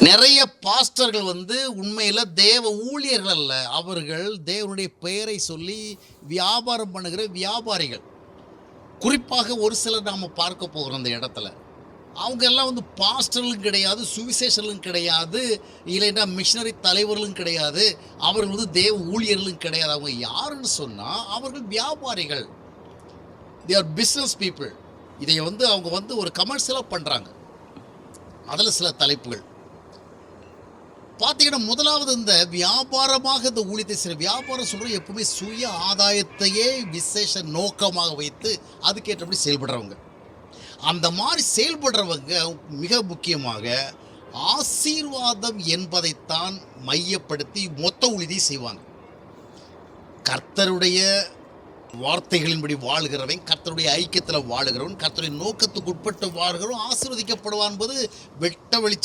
நிறைய பாஸ்டர்கள் வந்து உண்மையில் தேவ ஊழியர்கள் அல்ல. அவர்கள் தேவனுடைய பெயரை சொல்லி வியாபாரம் பண்ணுகிற வியாபாரிகள். குறிப்பாக ஒரு சிலர் நாம் பார்க்க போகிறோம் அந்த இடத்துல. அவங்க எல்லாம் வந்து பாஸ்டர்களும் கிடையாது சுவிசேஷர்களும் கிடையாது இல்லைன்னா மிஷினரி தலைவர்களும் கிடையாது அவர்கள் வந்து தேவ ஊழியர்களும் கிடையாது. அவங்க யாருன்னு சொன்னால் அவர்கள் வியாபாரிகள். தே ஆர் பிஸ்னஸ் பீப்புள் இதை வந்து அவங்க வந்து ஒரு கமர்ஷியலாக பண்ணுறாங்க அதில் சில தலைப்புகள். பார்த்தீங்கன்னா முதலாவது இந்த வியாபாரமாக இந்த ஊழியத்தை சில வியாபாரம் சொல்கிற எப்பவுமே சுய ஆதாயத்தையே விசேஷ நோக்கமாக வைத்து அதுக்கேற்றபடி செயல்படுறவங்க. அந்த மாதிரி செயல்படுறவங்க மிக முக்கியமாக ஆசீர்வாதம் என்பதைத்தான் மையப்படுத்தி மொத்த ஊழியத்தை செய்வாங்க. கர்த்தருடைய வார்த்தைகளின்படி வாழ்கிறவன் கர்த்தருடைய ஐக்கியத்தில் வாழுகிறவன் கர்த்தருடைய நோக்கத்துக்கு உட்பட்டு வாழ்கிறவன் ஆசீர்வதிக்கப்படுவான் என்பது வெட்ட வெளிச்ச